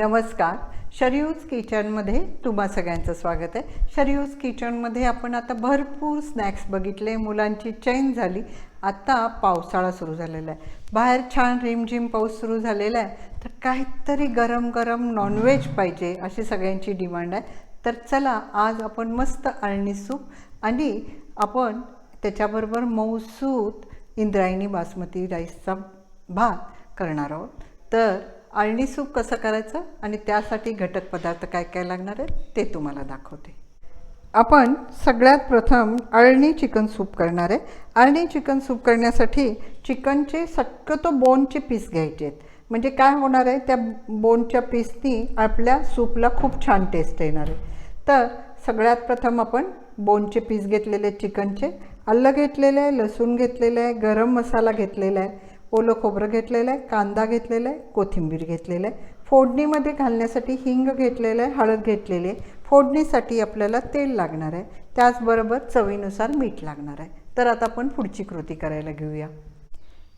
नमस्कार. शरीयूज किचनमध्ये तुम्हा सगळ्यांचं स्वागत आहे. शरीयूज किचनमध्ये आपण आता भरपूर स्नॅक्स बघितले मुलांची चैन झाली. आता पावसाळा सुरू झालेला आहे. बाहेर छान रिमझिम पाऊस सुरू झालेला आहे. तर काहीतरी गरम गरम नॉनव्हेज पाहिजे अशी सगळ्यांची डिमांड आहे. तर चला आज आपण मस्त अळणी सूप आणि आपण त्याच्याबरोबर मौसूत इंद्रायणी बासमती राईसचा भात करणार आहोत. तर अळणी सूप कसं करायचं आणि त्यासाठी घटक पदार्थ काय काय लागणार आहेत ते तुम्हाला दाखवते. आपण सगळ्यात प्रथम अळणी चिकन सूप करणार आहे. अळणी चिकन सूप करण्यासाठी चिकनचे शक्यतो बोनचे पीस घ्यायचे आहेत. म्हणजे काय होणार आहे त्या बोनच्या पीसनी आपल्या सूपला खूप छान टेस्ट येणार आहे. तर सगळ्यात प्रथम आपण बोनचे पीस घेतलेले चिकनचे. आलं घेतलेलं आहे लसूण घेतलेलं आहे गरम मसाला घेतलेला आहे. ओलं खोबरं घेतलेलं आहे कांदा घेतलेला आहे कोथिंबीर घेतलेलं आहे. फोडणीमध्ये घालण्यासाठी हिंग घेतलेलं आहे हळद घेतलेली आहे. फोडणीसाठी आपल्याला तेल लागणार आहे. त्याचबरोबर चवीनुसार मीठ लागणार आहे. तर आता आपण पुढची कृती करायला घेऊया.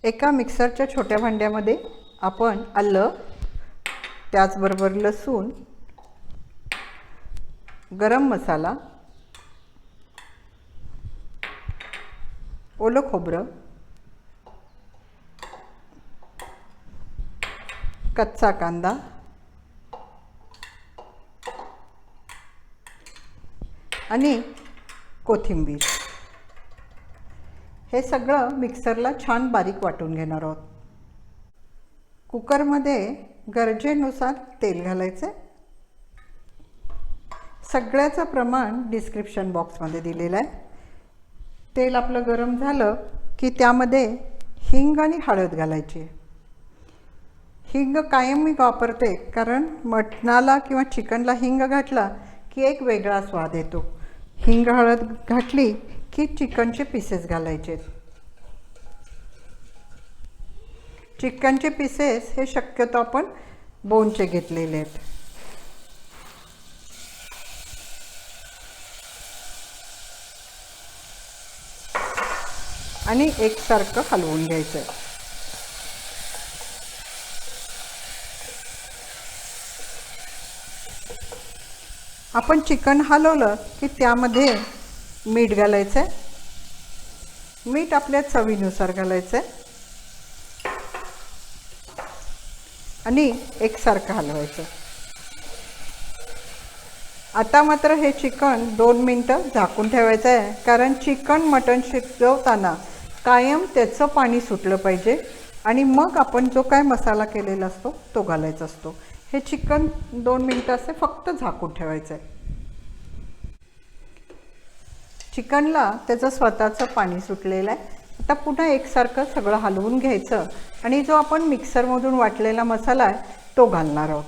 एका मिक्सरच्या छोट्या भांड्यामध्ये आपण आलं त्याचबरोबर लसूण गरम मसाला ओलं खोबरं कच्चा कांदा. आणि कोथिंबीर. हे सगळं मिक्सरला छान बारीक वाटून घेणार आहोत. कुकरमध्ये गरजेनुसार तेल घालायचं. सगळ्याचं प्रमाण डिस्क्रिप्शन बॉक्समध्ये दिलेलं आहे. तेल आपलं गरम झालं की त्यामध्ये हिंग आणि हळद घालायची आहे. हिंग कायम मी वापरते कारण मटणाला किंवा चिकनला हिंग घातला की एक वेगळा स्वाद येतो. हिंग हळद घातली की चिकनचे पीसेस घालायचे. चिकनचे पीसेस हे शक्यतो आपण बोनचे घेतलेले आहेत. आणि एकसारखं हलवून घ्यायचं आहे आपण चिकन हलवलं की त्यामध्ये मीठ घालायचं आहे मीठ आपल्या चवीनुसार घालायचं आहे आणि एकसारखं हलवायचं. आता मात्र हे चिकन दोन मिनटं झाकून ठेवायचं आहे कारण चिकन मटण शिजवताना कायम त्याचं पाणी सुटलं पाहिजे. आणि मग आपण जो काय मसाला केलेला असतो तो घालायचा असतो. हे चिकन दोन मिनटं असे फक्त झाकून ठेवायचं आहे चिकनला त्याचं स्वतःचं पाणी सुटलेलं आहे. आता पुन्हा एकसारखं सगळं हलवून घ्यायचं आणि जो आपण मिक्सरमधून वाटलेला मसाला आहे तो घालणार आहोत.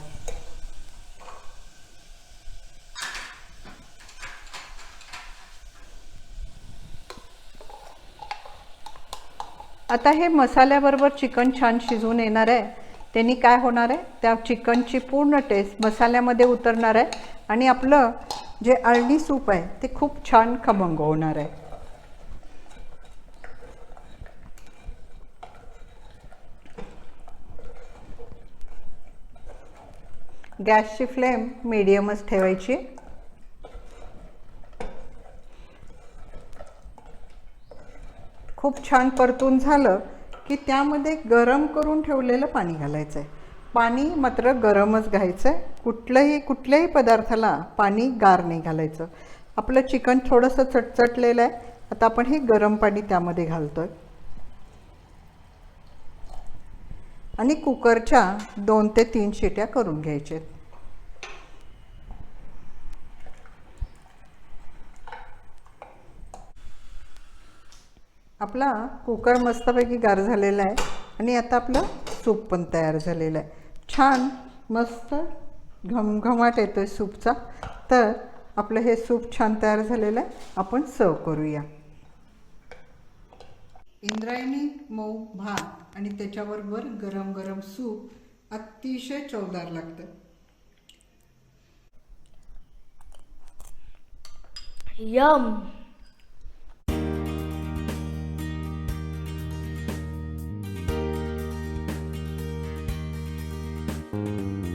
आता हे मसाल्याबरोबर चिकन छान शिजून येणार आहे. त्यांनी काय होणार आहे? त्या चिकनची पूर्ण टेस्ट मसाल्यामध्ये उतरणार आहे आणि आपलं जे अळणी सूप आहे ते खूप छान खमंग होणार आहे. गॅसची फ्लेम मिडियमच ठेवायची. खूप छान परतून झालं. की त्यामध्ये गरम करून ठेवलेलं पाणी घालायचं आहे पाणी मात्र गरमच घ्यायचं आहे कुठलंही कुठल्याही पदार्थाला पाणी गार नाही घालायचं. आपलं चिकन थोडंसं चटचटलेलं आहे. आता आपण हे गरम पाणी त्यामध्ये घालतो आहे आणि कुकरच्या दोन ते तीन शिट्या करून घ्यायच्या आपला कुकर मस्तपैकी गार झालेला आहे आणि आता आपलं सूप पण तयार झालेलं आहे. छान मस्त घमघमाट येतो आहे सूपचा. तर आपलं हे सूप छान तयार झालेलं आहे. आपण सर्व करूया. इंद्रायणी मऊ भात आणि त्याच्याबरोबर गरम गरम सूप अतिशय चवदार लागतं. यम. うん。